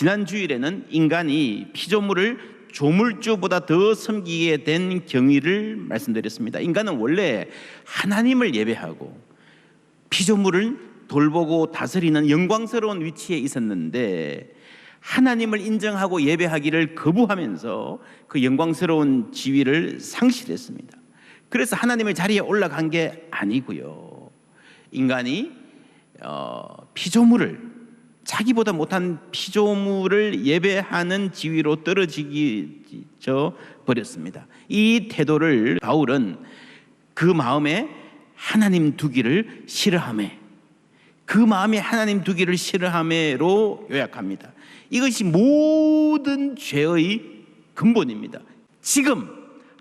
지난 주일에는 인간이 피조물을 조물주보다 더 섬기게 된 경위를 말씀드렸습니다. 인간은 원래 하나님을 예배하고 피조물을 돌보고 다스리는 영광스러운 위치에 있었는데 하나님을 인정하고 예배하기를 거부하면서 그 영광스러운 지위를 상실했습니다. 그래서 하나님의 자리에 올라간 게 아니고요. 인간이 어, 피조물을 자기보다 못한 피조물을 예배하는 지위로 떨어지기 저 버렸습니다. 이 태도를 바울은 그 마음에 하나님 두기를 싫어함에 그 마음에 하나님 두기를 싫어함에로 요약합니다. 이것이 모든 죄의 근본입니다. 지금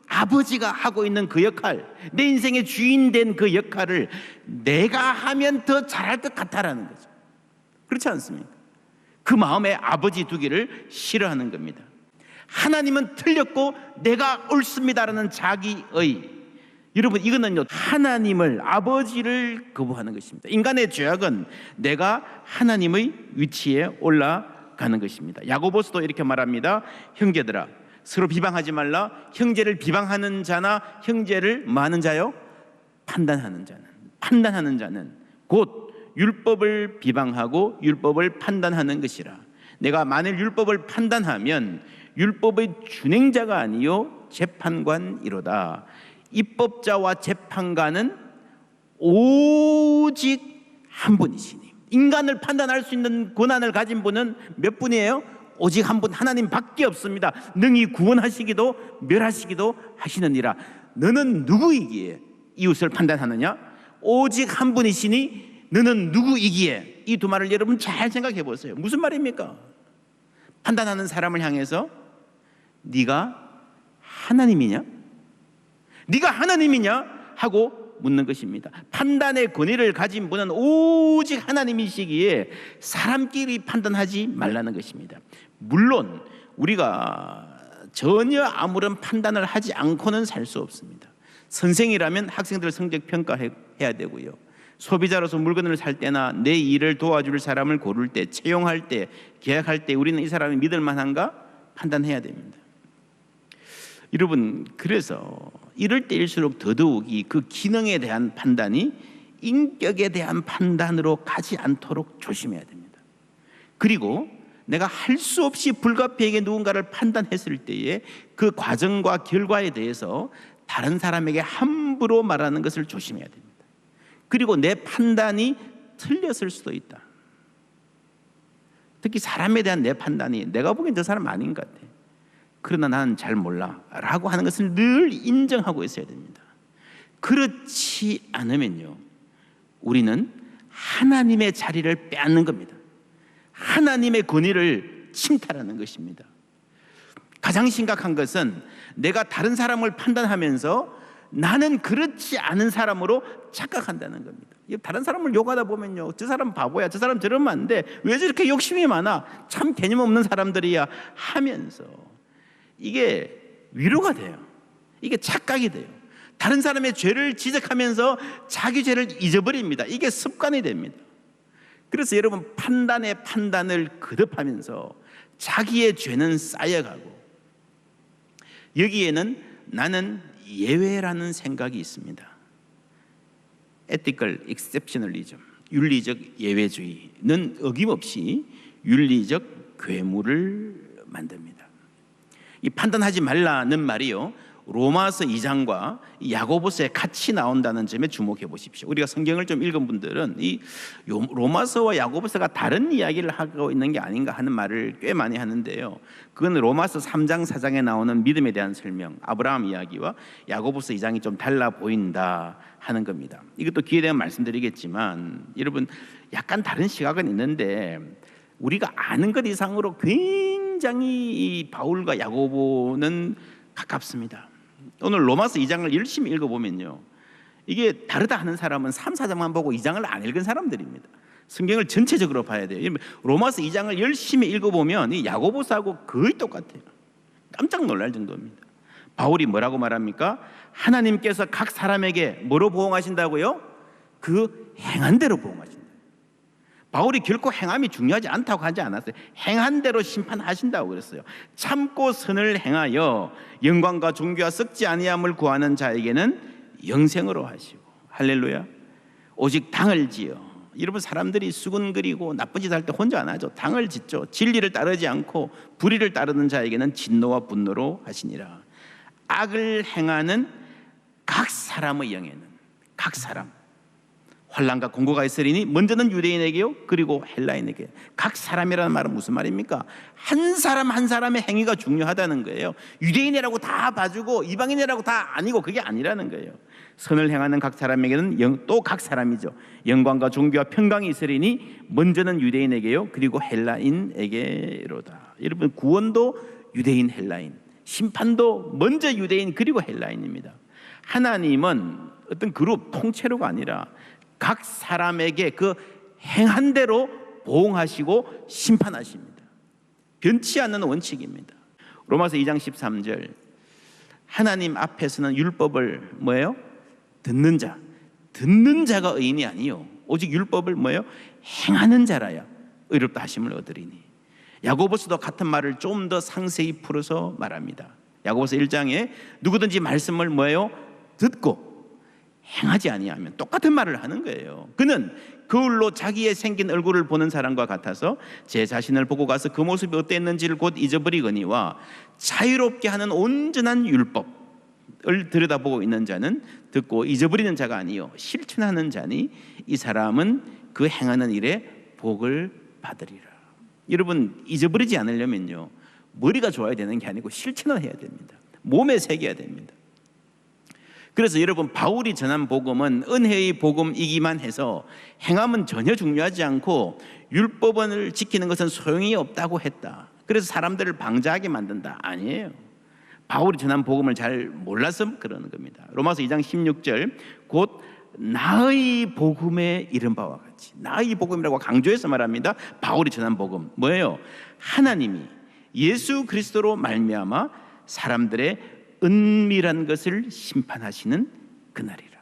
아버지가 하고 있는 그 역할, 내 인생의 주인 된 그 역할을 내가 하면 더 잘할 것 같다라는 거죠. 그렇지 않습니까? 그 마음에 아버지 두기를 싫어하는 겁니다. 하나님은 틀렸고 내가 옳습니다라는 자기의 여러분 이거는요 하나님을 아버지를 거부하는 것입니다. 인간의 죄악은 내가 하나님의 위치에 올라가는 것입니다. 야고보스도 이렇게 말합니다. 형제들아 서로 비방하지 말라. 형제를 비방하는 자나 형제를 많은 자요 판단하는 자는 판단하는 자는 곧 율법을 비방하고 율법을 판단하는 것이라. 내가 만일 율법을 판단하면 율법의 준행자가 아니요 재판관이로다. 입법자와 재판관은 오직 한 분이시니 인간을 판단할 수 있는 권한을 가진 분은 몇 분이에요? 오직 한 분 하나님밖에 없습니다. 능히 구원하시기도 멸하시기도 하시느니라. 너는 누구이기에 이웃을 판단하느냐? 오직 한 분이시니 너는 누구이기에 이 두 말을 여러분 잘 생각해 보세요. 무슨 말입니까? 판단하는 사람을 향해서 네가 하나님이냐? 네가 하나님이냐? 하고 묻는 것입니다. 판단의 권위를 가진 분은 오직 하나님이시기에 사람끼리 판단하지 말라는 것입니다. 물론 우리가 전혀 아무런 판단을 하지 않고는 살 수 없습니다. 선생이라면 학생들 성적 평가해야 되고요. 소비자로서 물건을 살 때나 내 일을 도와줄 사람을 고를 때, 채용할 때, 계약할 때 우리는 이 사람이 믿을 만한가 판단해야 됩니다. 여러분 그래서 이럴 때일수록 더더욱이 그 기능에 대한 판단이 인격에 대한 판단으로 가지 않도록 조심해야 됩니다. 그리고 내가 할 수 없이 불가피하게 누군가를 판단했을 때에 그 과정과 결과에 대해서 다른 사람에게 함부로 말하는 것을 조심해야 됩니다. 그리고 내 판단이 틀렸을 수도 있다. 특히 사람에 대한 내 판단이 내가 보기엔 저 사람 아닌 것 같아. 그러나 나는 잘 몰라. 라고 하는 것을 늘 인정하고 있어야 됩니다. 그렇지 않으면요. 우리는 하나님의 자리를 빼앗는 겁니다. 하나님의 권위를 침탈하는 것입니다. 가장 심각한 것은 내가 다른 사람을 판단하면서 나는 그렇지 않은 사람으로 착각한다는 겁니다. 다른 사람을 욕하다 보면요. 저 사람 바보야. 저 사람 저러면 안 돼. 왜 저렇게 욕심이 많아? 참 개념 없는 사람들이야. 하면서 이게 위로가 돼요. 이게 착각이 돼요. 다른 사람의 죄를 지적하면서 자기 죄를 잊어버립니다. 이게 습관이 됩니다. 그래서 여러분 판단의 판단을 거듭하면서 자기의 죄는 쌓여가고 여기에는 나는 예외라는 생각이 있습니다. ethical exceptionalism, 윤리적 예외주의는 어김없이 윤리적 괴물을 만듭니다. 이 판단하지 말라는 말이요. 로마서 2장과 야고보서에 같이 나온다는 점에 주목해 보십시오. 우리가 성경을 좀 읽은 분들은 이 로마서와 야고보서가 다른 이야기를 하고 있는 게 아닌가 하는 말을 꽤 많이 하는데요. 그건 로마서 3장 4장에 나오는 믿음에 대한 설명, 아브라함 이야기와 야고보서 2장이 좀 달라 보인다 하는 겁니다. 이것도 기회 되면 말씀드리겠지만 여러분 약간 다른 시각은 있는데 우리가 아는 것 이상으로 굉장히 바울과 야고보는 가깝습니다. 오늘 로마서 2장을 열심히 읽어보면요. 이게 다르다 하는 사람은 3, 4장만 보고 2장을 안 읽은 사람들입니다. 성경을 전체적으로 봐야 돼요. 로마서 2장을 열심히 읽어보면 이 야고보서하고 거의 똑같아요. 깜짝 놀랄 정도입니다. 바울이 뭐라고 말합니까? 하나님께서 각 사람에게 뭐로 보응하신다고요? 그 행한 대로 보응하신다. 바울이 결코 행함이 중요하지 않다고 하지 않았어요. 행한 대로 심판하신다고 그랬어요. 참고 선을 행하여 영광과 존귀와 썩지 아니함을 구하는 자에게는 영생으로 하시고 할렐루야. 오직 당을 지어 여러분 사람들이 수군거리고 나쁜 짓 할 때 혼자 안 하죠. 당을 짓죠. 진리를 따르지 않고 불의를 따르는 자에게는 진노와 분노로 하시니라. 악을 행하는 각 사람의 영에는 각 사람 환란과 공고가 있으리니 먼저는 유대인에게요 그리고 헬라인에게 각 사람이라는 말은 무슨 말입니까? 한 사람 한 사람의 행위가 중요하다는 거예요. 유대인이라고 다 봐주고 이방인이라고 다 아니고 그게 아니라는 거예요. 선을 행하는 각 사람에게는 또 각 사람이죠. 영광과 존귀와 평강이 있으리니 먼저는 유대인에게요 그리고 헬라인에게로다. 여러분 구원도 유대인 헬라인, 심판도 먼저 유대인 그리고 헬라인입니다. 하나님은 어떤 그룹 통째로가 아니라 각 사람에게 그 행한 대로 보응하시고 심판하십니다. 변치 않는 원칙입니다. 로마서 2장 13절 하나님 앞에서는 율법을 뭐예요? 듣는 자, 듣는 자가 의인이 아니요 오직 율법을 뭐예요? 행하는 자라야 의롭다 하심을 얻으리니 야고보서도 같은 말을 좀 더 상세히 풀어서 말합니다. 야고보서 1장에 누구든지 말씀을 뭐예요? 듣고 행하지 아니하면 똑같은 말을 하는 거예요. 그는 그울로 자기의 생긴 얼굴을 보는 사람과 같아서 제 자신을 보고 가서 그 모습이 어땠는지를 곧 잊어버리거니와 자유롭게 하는 온전한 율법을 들여다보고 있는 자는 듣고 잊어버리는 자가 아니요 실천하는 자니 이 사람은 그 행하는 일에 복을 받으리라. 여러분 잊어버리지 않으려면요 머리가 좋아야 되는 게 아니고 실천을 해야 됩니다. 몸에 새겨야 됩니다. 그래서 여러분 바울이 전한 복음은 은혜의 복음이기만 해서 행함은 전혀 중요하지 않고 율법을 지키는 것은 소용이 없다고 했다. 그래서 사람들을 방자하게 만든다. 아니에요. 바울이 전한 복음을 잘 몰라서 그러는 겁니다. 로마서 2장 16절 곧 나의 복음에 이른 바와 같이 나의 복음이라고 강조해서 말합니다. 바울이 전한 복음 뭐예요? 하나님이 예수 그리스도로 말미암아 사람들의 은밀한 것을 심판하시는 그날이라.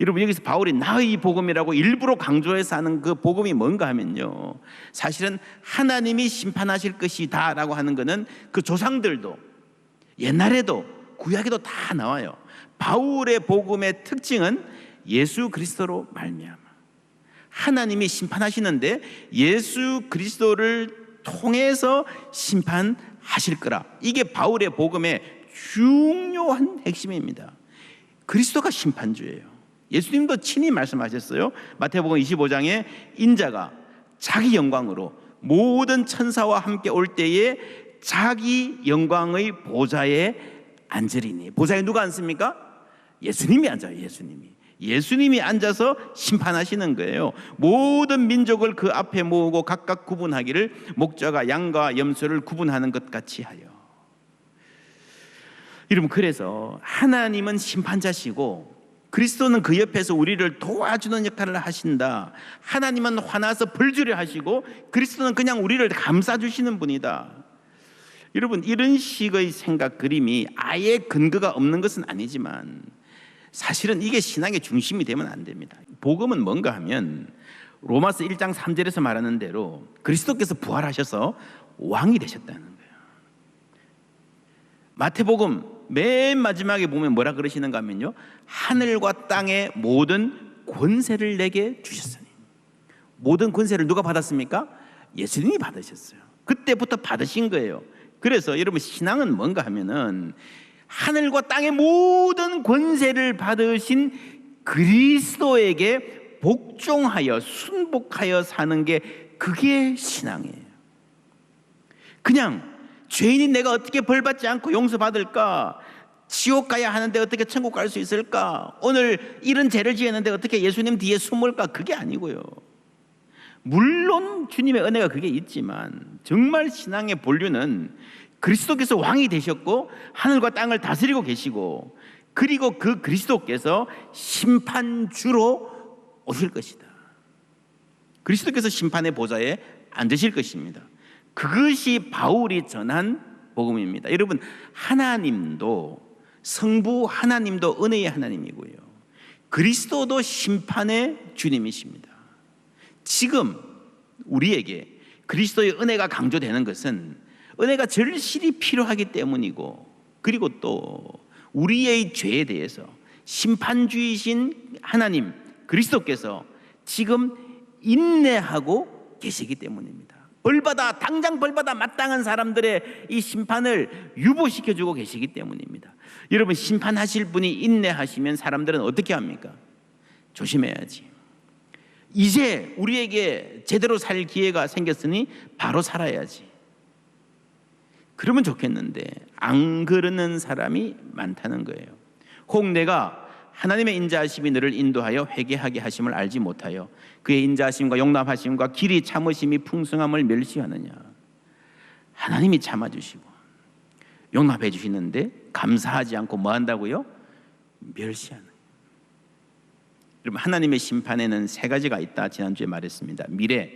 여러분 여기서 바울이 나의 복음이라고 일부러 강조해서 하는 그 복음이 뭔가 하면요. 사실은 하나님이 심판하실 것이다라고 하는 것은 그 조상들도 옛날에도 구약에도 다 나와요. 바울의 복음의 특징은 예수 그리스도로 말미암아 하나님이 심판하시는데 예수 그리스도를 통해서 심판 하실 거라. 이게 바울의 복음의 중요한 핵심입니다. 그리스도가 심판주예요. 예수님도 친히 말씀하셨어요. 마태복음 25장에 인자가 자기 영광으로 모든 천사와 함께 올 때에 자기 영광의 보좌에 앉으리니 보좌에 누가 앉습니까? 예수님이 앉아요. 예수님이. 예수님이 앉아서 심판하시는 거예요. 모든 민족을 그 앞에 모으고 각각 구분하기를 목자가 양과 염소를 구분하는 것 같이 하여. 여러분 그래서 하나님은 심판자시고 그리스도는 그 옆에서 우리를 도와주는 역할을 하신다. 하나님은 화나서 벌주려 하시고 그리스도는 그냥 우리를 감싸 주시는 분이다. 여러분 이런 식의 생각 그림이 아예 근거가 없는 것은 아니지만 사실은 이게 신앙의 중심이 되면 안 됩니다. 복음은 뭔가 하면 로마서 1장 3절에서 말하는 대로 그리스도께서 부활하셔서 왕이 되셨다는 거예요. 마태복음 맨 마지막에 보면 뭐라 그러시는가 하면요. 하늘과 땅의 모든 권세를 내게 주셨으니. 모든 권세를 누가 받았습니까? 예수님이 받으셨어요. 그때부터 받으신 거예요. 그래서 여러분 신앙은 뭔가 하면은 하늘과 땅의 모든 권세를 받으신 그리스도에게 복종하여 순복하여 사는 게 그게 신앙이에요. 그냥 죄인인 내가 어떻게 벌 받지 않고 용서 받을까? 지옥 가야 하는데 어떻게 천국 갈 수 있을까? 오늘 이런 죄를 지었는데 어떻게 예수님 뒤에 숨을까? 그게 아니고요. 물론 주님의 은혜가 그게 있지만 정말 신앙의 본류는 그리스도께서 왕이 되셨고 하늘과 땅을 다스리고 계시고 그리고 그 그리스도께서 심판주로 오실 것이다. 그리스도께서 심판의 보좌에 앉으실 것입니다. 그것이 바울이 전한 복음입니다. 여러분 하나님도 성부 하나님도 은혜의 하나님이고요. 그리스도도 심판의 주님이십니다. 지금 우리에게 그리스도의 은혜가 강조되는 것은 은혜가 절실히 필요하기 때문이고 그리고 또 우리의 죄에 대해서 심판주의신 하나님 그리스도께서 지금 인내하고 계시기 때문입니다. 벌받아 당장 벌받아 마땅한 사람들의 이 심판을 유보시켜 주고 계시기 때문입니다. 여러분 심판하실 분이 인내하시면 사람들은 어떻게 합니까? 조심해야지. 이제 우리에게 제대로 살 기회가 생겼으니 바로 살아야지. 그러면 좋겠는데 안 그러는 사람이 많다는 거예요. 혹 내가 하나님의 인자하심이 너를 인도하여 회개하게 하심을 알지 못하여 그의 인자하심과 용납하심과 길이 참으심이 풍성함을 멸시하느냐. 하나님이 참아주시고 용납해 주시는데 감사하지 않고 뭐 한다고요? 멸시하는. 여러분 하나님의 심판에는 세 가지가 있다 지난주에 말했습니다. 미래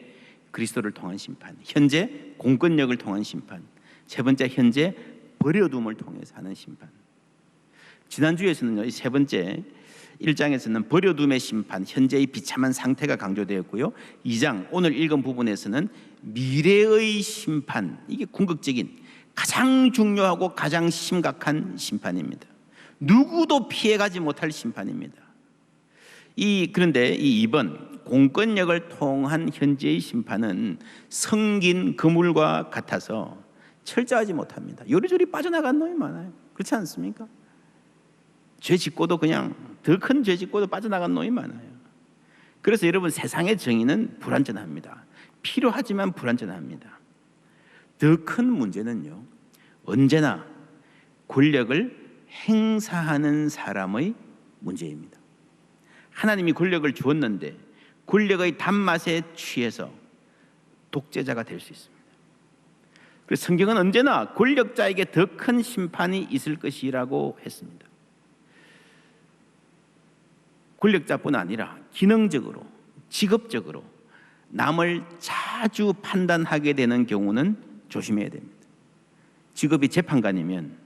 그리스도를 통한 심판, 현재 공권력을 통한 심판, 세 번째 현재 버려둠을 통해서 하는 심판. 지난주에서는요, 이 세 번째 1장에서는 버려둠의 심판, 현재의 비참한 상태가 강조되었고요. 2장 오늘 읽은 부분에서는 미래의 심판, 이게 궁극적인 가장 중요하고 가장 심각한 심판입니다. 누구도 피해가지 못할 심판입니다. 이 그런데 이 2번 공권력을 통한 현재의 심판은 성긴 그물과 같아서 철저하지 못합니다. 요리조리 빠져나간 놈이 많아요. 그렇지 않습니까? 죄 짓고도 그냥 더 큰 죄 짓고도 빠져나간 놈이 많아요. 그래서 여러분 세상의 정의는 불완전합니다. 필요하지만 불완전합니다. 더 큰 문제는요. 언제나 권력을 행사하는 사람의 문제입니다. 하나님이 권력을 주었는데 권력의 단맛에 취해서 독재자가 될 수 있습니다. 그래서 성경은 언제나 권력자에게 더 큰 심판이 있을 것이라고 했습니다. 권력자뿐 아니라 기능적으로, 직업적으로 남을 자주 판단하게 되는 경우는 조심해야 됩니다. 직업이 재판관이면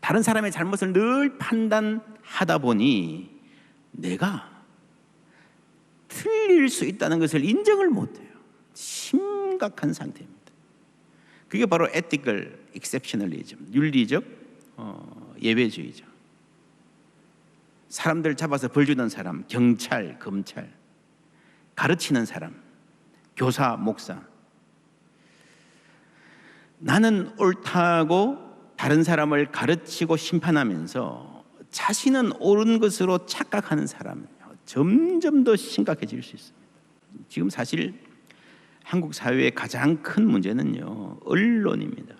다른 사람의 잘못을 늘 판단하다 보니 내가 틀릴 수 있다는 것을 인정을 못해요. 심각한 상태입니다. 그게 바로 ethical exceptionalism, 윤리적 어, 예외주의죠. 사람들 잡아서 벌 주는 사람, 경찰, 검찰, 가르치는 사람, 교사, 목사. 나는 옳다고 다른 사람을 가르치고 심판하면서 자신은 옳은 것으로 착각하는 사람은요, 점점 더 심각해질 수 있습니다. 지금 사실 한국 사회의 가장 큰 문제는요, 언론입니다.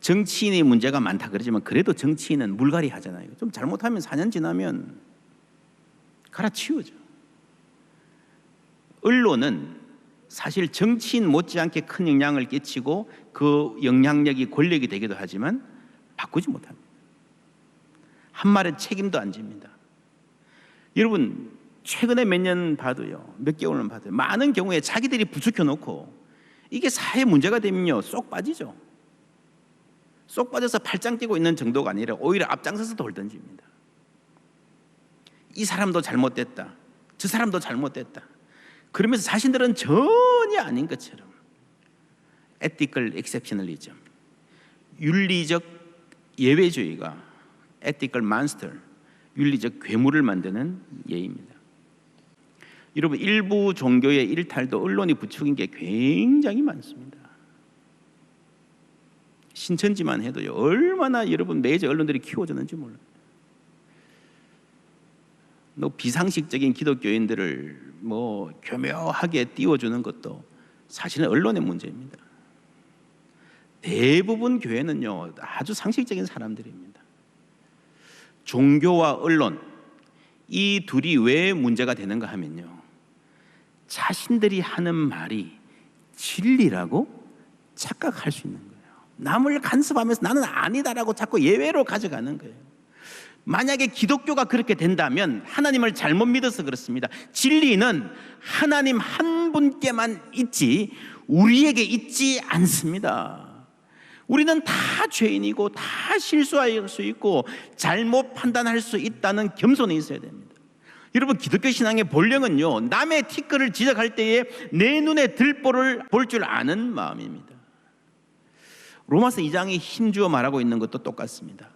정치인의 문제가 많다 그러지만 그래도 정치인은 물갈이 하잖아요. 좀 잘못하면 4년 지나면 갈아치우죠. 언론은 사실 정치인 못지않게 큰 영향을 끼치고 그 영향력이 권력이 되기도 하지만 바꾸지 못합니다. 한 말에 책임도 안 집니다. 여러분 최근에 몇 년 봐도요, 몇 개월은 봐도요, 많은 경우에 자기들이 부추겨 놓고 이게 사회 문제가 되면요 쏙 빠지죠. 쏙 빠져서 팔짱 끼고 있는 정도가 아니라 오히려 앞장서서 돌 던집니다. 이 사람도 잘못됐다. 저 사람도 잘못됐다. 그러면서 자신들은 전혀 아닌 것처럼 ethical exceptionalism, 윤리적 예외주의가 ethical monster, 윤리적 괴물을 만드는 예입니다. 여러분 일부 종교의 일탈도 언론이 부추긴 게 굉장히 많습니다. 신천지만 해도요 얼마나 여러분 메이저 언론들이 키워졌는지 몰라요. 너 비상식적인 기독교인들을 뭐 교묘하게 띄워주는 것도 사실은 언론의 문제입니다. 대부분 교회는요 아주 상식적인 사람들입니다. 종교와 언론 이 둘이 왜 문제가 되는가 하면요 자신들이 하는 말이 진리라고 착각할 수 있는 거예요. 남을 간섭하면서 나는 아니다라고 자꾸 예외로 가져가는 거예요. 만약에 기독교가 그렇게 된다면 하나님을 잘못 믿어서 그렇습니다. 진리는 하나님 한 분께만 있지 우리에게 있지 않습니다. 우리는 다 죄인이고 다 실수할 수 있고 잘못 판단할 수 있다는 겸손이 있어야 됩니다. 여러분 기독교 신앙의 본령은요 남의 티끌을 지적할 때에 내 눈에 들보를 볼 줄 아는 마음입니다. 로마서 2장이 힘주어 말하고 있는 것도 똑같습니다.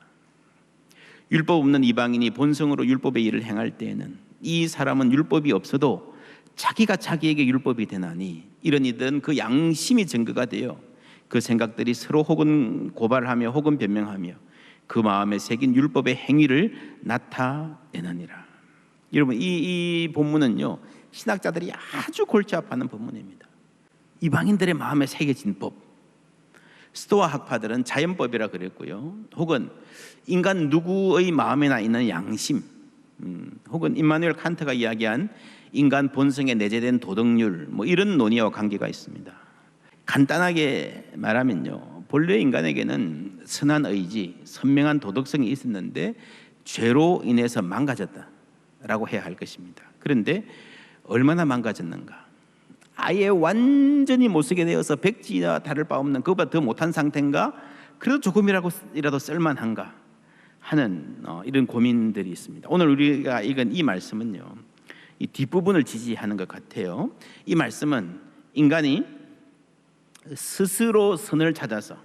율법 없는 이방인이 본성으로 율법의 일을 행할 때에는 이 사람은 율법이 없어도 자기가 자기에게 율법이 되나니 이런 이든 그 양심이 증거가 되어 그 생각들이 서로 혹은 고발하며 혹은 변명하며 그 마음에 새긴 율법의 행위를 나타내느니라. 여러분 이, 이 본문은요 신학자들이 아주 골치 아파하는 본문입니다. 이방인들의 마음에 새겨진 법. 스토아 학파들은 자연법이라 그랬고요. 혹은 인간 누구의 마음에나 있는 양심, 음, 혹은 임마누엘 칸트가 이야기한 인간 본성에 내재된 도덕률, 뭐 이런 논의와 관계가 있습니다. 간단하게 말하면요, 본래 인간에게는 선한 의지, 선명한 도덕성이 있었는데 죄로 인해서 망가졌다 라고 해야 할 것입니다. 그런데 얼마나 망가졌는가? 아예 완전히 못 쓰게 되어서 백지나 다를 바 없는 그보다 더 못한 상태인가? 그래도 조금이라도 쓸만한가? 하는 어, 이런 고민들이 있습니다. 오늘 우리가 읽은 이 말씀은요, 이 뒷부분을 지지하는 것 같아요. 이 말씀은 인간이 스스로 선을 찾아서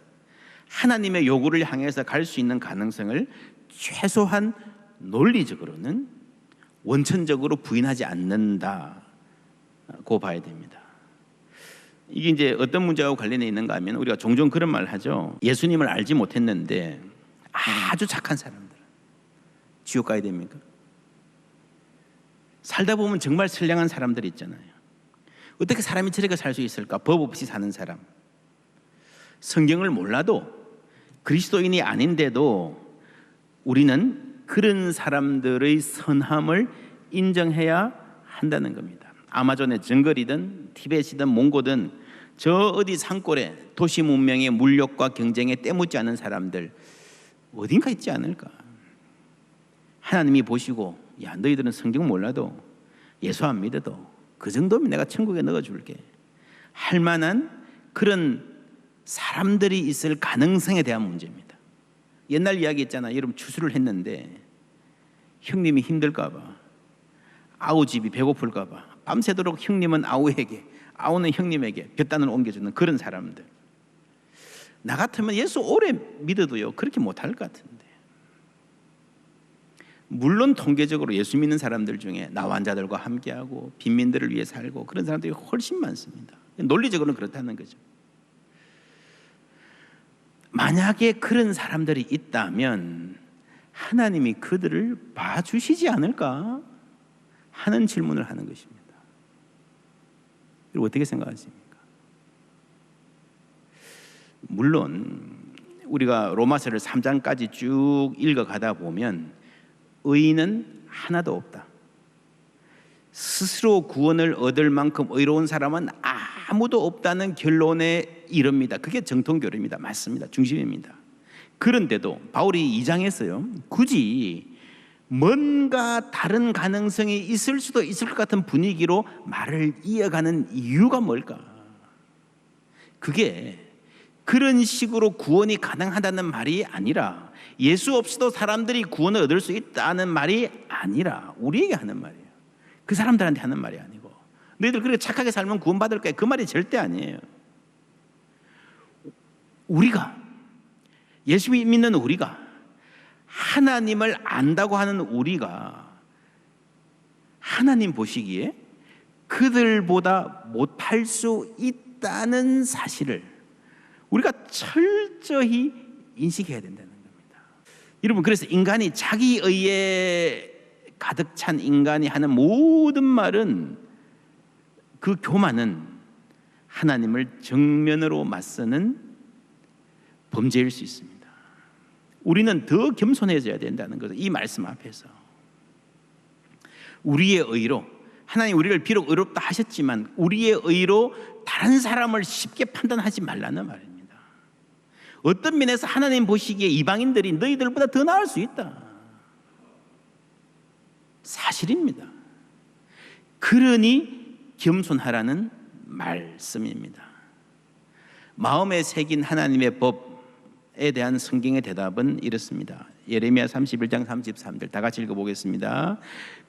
하나님의 요구를 향해서 갈 수 있는 가능성을 최소한 논리적으로는 원천적으로 부인하지 않는다고 봐야 됩니다. 이게 이제 어떤 문제하고 관련해 있는가 하면 우리가 종종 그런 말 하죠. 예수님을 알지 못했는데 아주 착한 사람들 지옥 가야 됩니까? 살다 보면 정말 선량한 사람들이 있잖아요. 어떻게 사람이 저렇게 살 수 있을까? 법 없이 사는 사람. 성경을 몰라도 그리스도인이 아닌데도 우리는 그런 사람들의 선함을 인정해야 한다는 겁니다. 아마존의 정글이든 티벳이든 몽고든 저 어디 산골에 도시 문명의 물욕과 경쟁에 때묻지 않은 사람들 어딘가 있지 않을까? 하나님이 보시고 야 너희들은 성경 몰라도 예수 안 믿어도 그 정도면 내가 천국에 넣어줄게 할 만한 그런 사람들이 있을 가능성에 대한 문제입니다. 옛날 이야기 있잖아. 여러분 추수를 했는데 형님이 힘들까봐 아우 집이 배고플까봐 밤새도록 형님은 아우에게 아우는 형님에게 볕단을 옮겨주는 그런 사람들. 나 같으면 예수 오래 믿어도요 그렇게 못할 것 같은데. 물론 통계적으로 예수 믿는 사람들 중에 나환자들과 함께하고 빈민들을 위해 살고 그런 사람들이 훨씬 많습니다. 논리적으로는 그렇다는 거죠. 만약에 그런 사람들이 있다면 하나님이 그들을 봐주시지 않을까 하는 질문을 하는 것입니다. 어떻게 생각하십니까? 물론 우리가 로마서를 3장까지 쭉 읽어가다 보면 의인은 하나도 없다. 스스로 구원을 얻을 만큼 의로운 사람은 아무도 없다는 결론에 이릅니다. 그게 정통교리입니다. 맞습니다. 중심입니다. 그런데도 바울이 2장에서요. 굳이 뭔가 다른 가능성이 있을 수도 있을 것 같은 분위기로 말을 이어가는 이유가 뭘까? 그게 그런 식으로 구원이 가능하다는 말이 아니라 예수 없이도 사람들이 구원을 얻을 수 있다는 말이 아니라 우리에게 하는 말이에요. 그 사람들한테 하는 말이 아니고 너희들 그렇게 착하게 살면 구원받을 거야. 그 말이 절대 아니에요. 우리가 예수 믿는 우리가 하나님을 안다고 하는 우리가 하나님 보시기에 그들보다 못할 수 있다는 사실을 우리가 철저히 인식해야 된다는 겁니다. 여러분 그래서 인간이 자기 의에 가득 찬 인간이 하는 모든 말은 그 교만은 하나님을 정면으로 맞서는 범죄일 수 있습니다. 우리는 더 겸손해져야 된다는 것을 이 말씀 앞에서 우리의 의로 하나님 우리를 비록 의롭다 하셨지만 우리의 의로 다른 사람을 쉽게 판단하지 말라는 말입니다. 어떤 면에서 하나님 보시기에 이방인들이 너희들보다 더 나을 수 있다. 사실입니다. 그러니 겸손하라는 말씀입니다. 마음에 새긴 하나님의 법에 대한 성경의 대답은 이렇습니다. 예레미야 31장 33절 다 같이 읽어보겠습니다.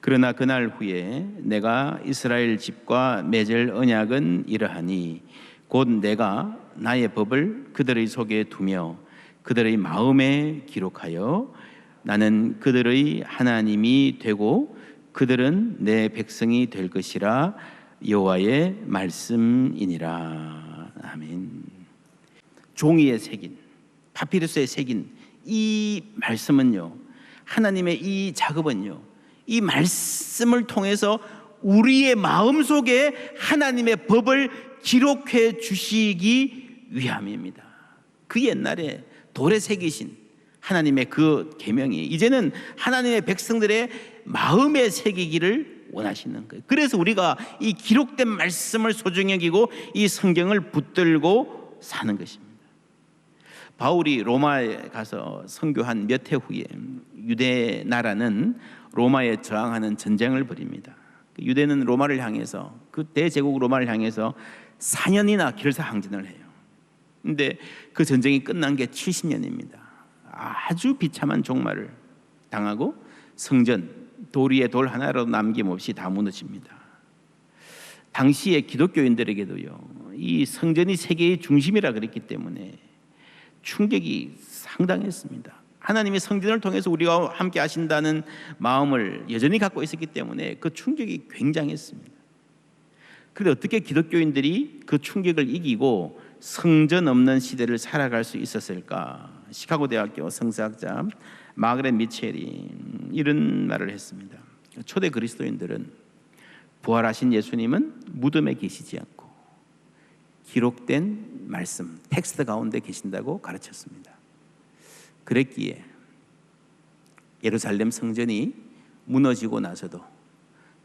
그러나 그날 후에 내가 이스라엘 집과 맺을 언약은 이러하니 곧 내가 나의 법을 그들의 속에 두며 그들의 마음에 기록하여 나는 그들의 하나님이 되고 그들은 내 백성이 될 것이라 여호와의 말씀이니라 아멘. 종이에 새긴 파피루스에 새긴 이 말씀은요 하나님의 이 작업은요 이 말씀을 통해서 우리의 마음 속에 하나님의 법을 기록해 주시기 위함입니다. 그 옛날에 돌에 새기신 하나님의 그 계명이 이제는 하나님의 백성들의 마음에 새기기를 원하시는 거예요. 그래서 우리가 이 기록된 말씀을 소중히 여기고 이 성경을 붙들고 사는 것입니다. 바울이 로마에 가서 선교한 몇 해 후에 유대 나라는 로마에 저항하는 전쟁을 벌입니다. 그 유대는 로마를 향해서 그 대제국 로마를 향해서 4년이나 결사 항진을 해요. 근데 그 전쟁이 끝난 게 70년입니다. 아주 비참한 종말을 당하고 성전 도리에 돌 하나라도 남김없이 다 무너집니다. 당시에 기독교인들에게도요. 이 성전이 세계의 중심이라 그랬기 때문에 충격이 상당했습니다. 하나님이 성전을 통해서 우리가 함께 하신다는 마음을 여전히 갖고 있었기 때문에 그 충격이 굉장했습니다. 그런데 어떻게 기독교인들이 그 충격을 이기고 성전 없는 시대를 살아갈 수 있었을까? 시카고 대학교 성서학자 마그렛 미첼이 이런 말을 했습니다. 초대 그리스도인들은 부활하신 예수님은 무덤에 계시지 않고 기록된 말씀, 텍스트 가운데 계신다고 가르쳤습니다. 그랬기에 예루살렘 성전이 무너지고 나서도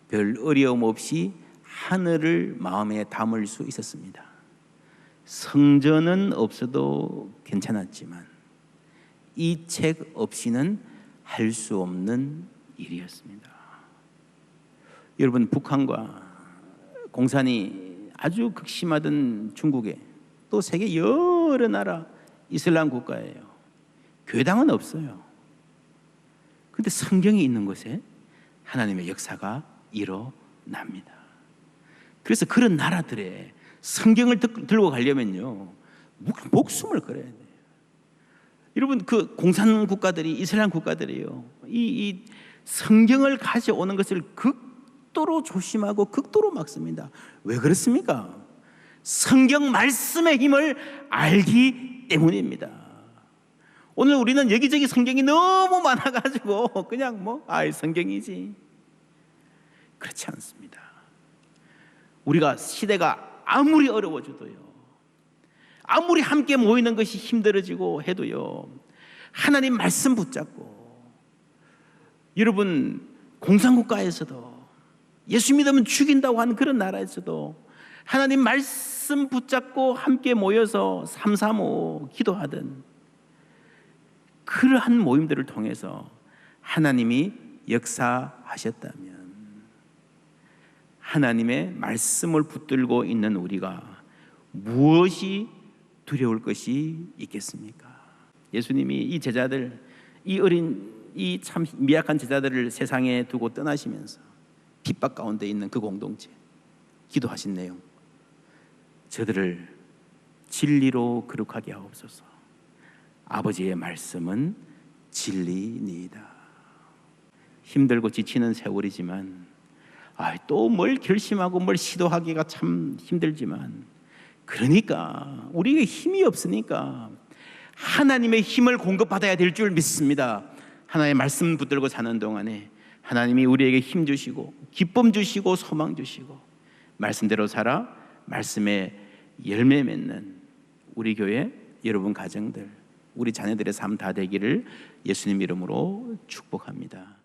별 어려움 없이 하늘을 마음에 담을 수 있었습니다. 성전은 없어도 괜찮았지만 이 책 없이는 할 수 없는 일이었습니다. 여러분 북한과 공산이 아주 극심하던 중국에 또 세계 여러 나라 이슬람 국가예요. 교당은 없어요. 근데 성경이 있는 곳에 하나님의 역사가 일어납니다. 그래서 그런 나라들의 성경을 들고 가려면요 목숨을 걸어야 돼요. 여러분 그 공산 국가들이 이슬람 국가들이요 이, 이 성경을 가져오는 것을 극도로 조심하고 극도로 막습니다. 왜 그렇습니까? 성경 말씀의 힘을 알기 때문입니다. 오늘 우리는 여기저기 성경이 너무 많아가지고 그냥 뭐 아이 성경이지 그렇지 않습니다. 우리가 시대가 아무리 어려워져도요. 아무리 함께 모이는 것이 힘들어지고 해도요. 하나님 말씀 붙잡고 여러분 공산국가에서도 예수 믿으면 죽인다고 하는 그런 나라에서도 하나님 말씀 붙잡고 함께 모여서 삼삼오 기도하던 그러한 모임들을 통해서 하나님이 역사하셨다면 하나님의 말씀을 붙들고 있는 우리가 무엇이 두려울 것이 있겠습니까? 예수님이 이 제자들, 이 어린, 이 참 미약한 제자들을 세상에 두고 떠나시면서 핍박 가운데 있는 그 공동체, 기도하신 내용, 저들을 진리로 거룩하게 하옵소서. 아버지의 말씀은 진리니이다. 힘들고 지치는 세월이지만 아, 또 뭘 결심하고 뭘 시도하기가 참 힘들지만 그러니까 우리에게 힘이 없으니까 하나님의 힘을 공급받아야 될 줄 믿습니다. 하나님의 말씀 붙들고 사는 동안에 하나님이 우리에게 힘 주시고 기쁨 주시고 소망 주시고 말씀대로 살아 말씀에 열매 맺는 우리 교회 여러분 가정들 우리 자녀들의 삶 다 되기를 예수님 이름으로 축복합니다.